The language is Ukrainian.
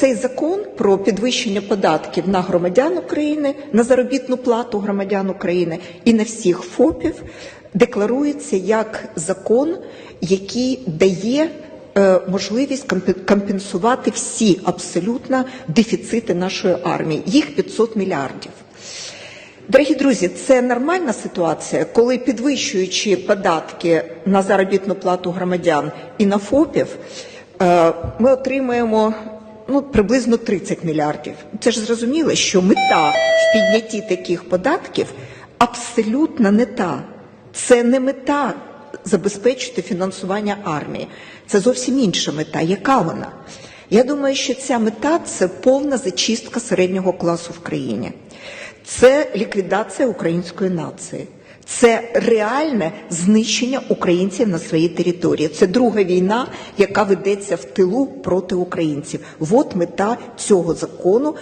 цей закон про підвищення податків на громадян України, на заробітну плату громадян України і на всіх ФОПів декларується як закон, який дає е, можливість компе- компенсувати всі абсолютно дефіцити нашої армії. Їх 500 мільярдів. Дорогі друзі, це нормальна ситуація, коли підвищуючи податки на заробітну плату громадян і на ФОПів, е, ми отримаємо ну, приблизно 30 мільярдів. Це ж зрозуміло, що мета в піднятті таких податків абсолютно не та. Це не мета забезпечити фінансування армії. Це зовсім інша мета. Яка вона? Я думаю, що ця мета це повна зачистка середнього класу в країні. Це ліквідація української нації. Це реальне знищення українців на своїй території. Це друга війна, яка ведеться в тилу проти українців. От мета цього закону